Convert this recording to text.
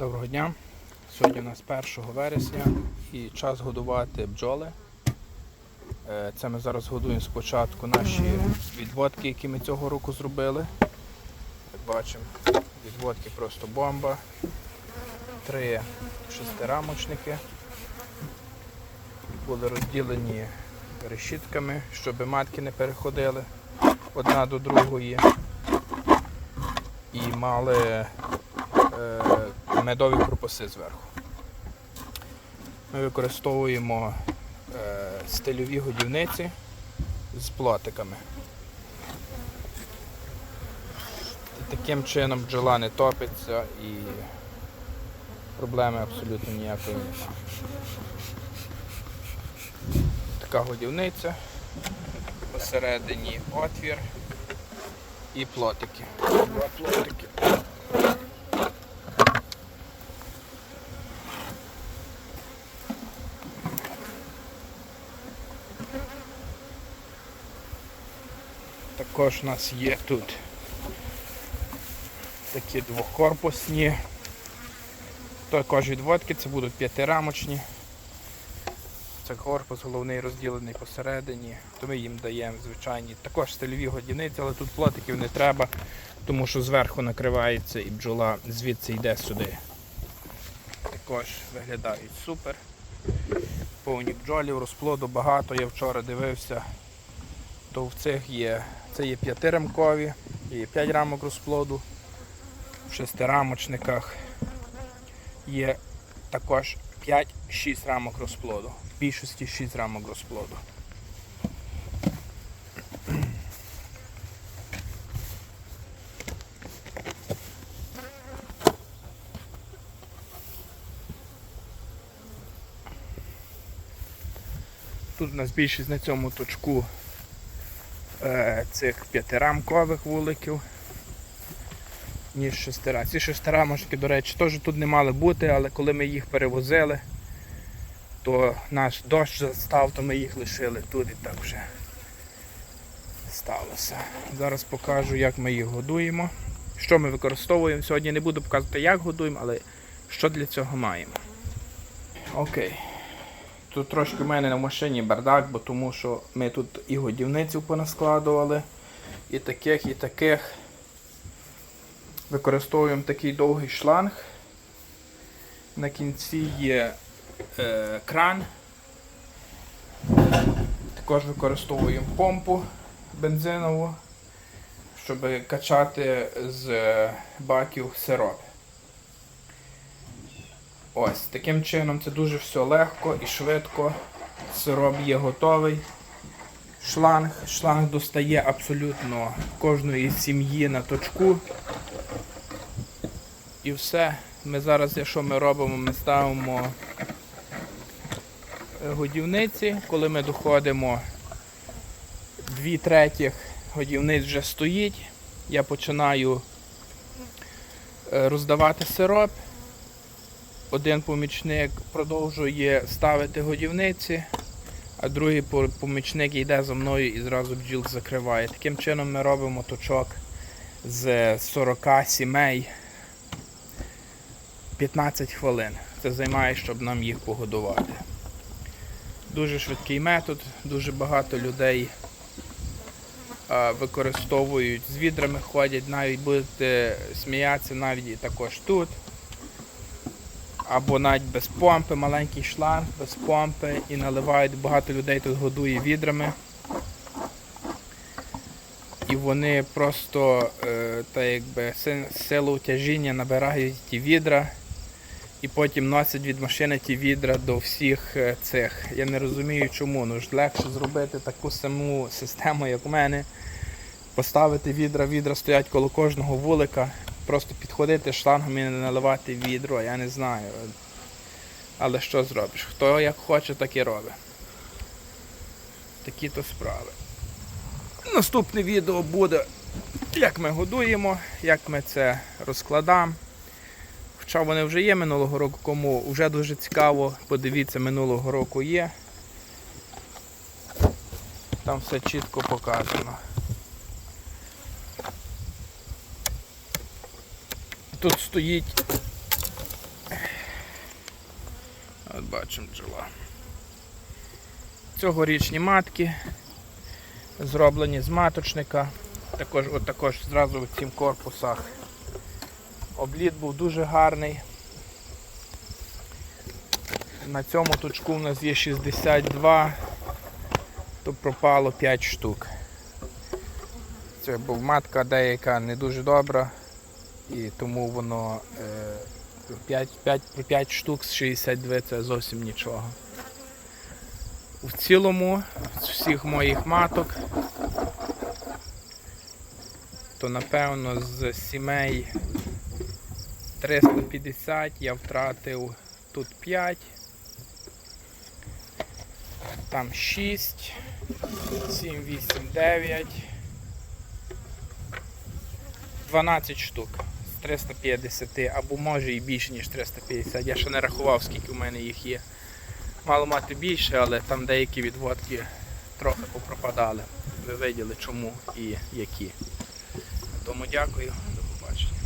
Доброго дня. Сьогодні у нас 1 вересня і час годувати бджоли. Е, Це ми зараз годуємо спочатку наші відводки, які ми цього року зробили. Як бачимо, відводки просто бомба. Три шестирамочники. Були розділені решітками, щоб матки не переходили одна до другої. І мали е, медові корпуси зверху. Ми використовуємо е, стильові годівниці з плотиками. І таким чином бджола не топиться і проблеми абсолютно ніякої немає. Така годівниця, посередині отвір і плотики. Два плотики. Також у нас є тут такі двокорпусні. Також відводки, це будуть п'ятирамочні. Це корпус головний розділений посередині, то ми їм даємо звичайні також стильові годівниці, але тут плотиків не треба, тому що зверху накривається і бджола звідси йде сюди. Також виглядають супер. Повні бджолів, розплоду багато. Я вчора дивився, то в цих є, це є п'ятирамкові, є 5 рамок розплоду, в шестирамочниках є також 5-6 рамок розплоду. В більшості 6 рамок розплоду. Тут у нас більшість на цьому точку цих п'ятирамкових вуликів, ніж шестира. Ці шестирамочки, до речі, теж тут не мали бути, але коли ми їх перевозили, то наш дощ застав, то ми їх лишили тут і так вже сталося. Зараз покажу, як ми їх годуємо. Що ми використовуємо. Сьогодні не буду показувати, як годуємо, але що для цього маємо. Окей. Тут трошки в мене на машині бардак, бо тому що ми тут і годівниців понаскладували, і таких, і таких. Використовуємо такий довгий шланг. На кінці є е, кран. Також використовуємо помпу бензинову, щоб качати з баків сироп. Ось, таким чином це дуже все легко і швидко. Сироп є готовий. Шланг. Шланг достає абсолютно кожної сім'ї на точку. І все. Ми зараз, що ми робимо, ми ставимо е, годівниці. Коли ми доходимо, дві третіх годівниць вже стоїть. Я починаю е, роздавати сироп. Один помічник продовжує ставити годівниці, а другий помічник йде за мною і зразу бджіл закриває. Таким чином ми робимо точок з 40 сімей 15 хвилин. Це займає, щоб нам їх погодувати. Дуже швидкий метод, дуже багато людей використовують, з відрами ходять, навіть будете сміятися, навіть і також тут. Або навіть без помпи, маленький шланг, без помпи і наливають, багато людей тут годує відрами. І вони просто е, та якби силу тяжіння набирають ті відра і потім носять від машини ті відра до всіх е, цих. Я не розумію чому. Ну ж легше зробити таку саму систему, як у мене. Поставити відра, відра стоять коло кожного вулика. Просто підходити шлангом і наливати відро, я не знаю. Але що зробиш? Хто як хоче, так і робить. Такі то справи. Наступне відео буде, як ми годуємо, як ми це розкладаємо. Хоча вони вже є минулого року, кому вже дуже цікаво, подивіться, минулого року є. Там все чітко показано. Тут стоїть От бачимо бджола. Цьогорічні матки зроблені з маточника. Також, от також зразу в цим корпусах. Обліт був дуже гарний. На цьому точку у нас є 62, то пропало 5 штук. Це був матка деяка не дуже добра, і тому воно е, 5, 5, 5 штук з 62 це зовсім нічого. В цілому з всіх моїх маток, то напевно з сімей 350 я втратив тут 5, там 6, 7, 8, 9, 12 штук 350 або може і більше, ніж 350. Я ще не рахував, скільки в мене їх є. Мало мати більше, але там деякі відводки трохи попропадали. Ви виділи чому і які. Тому дякую.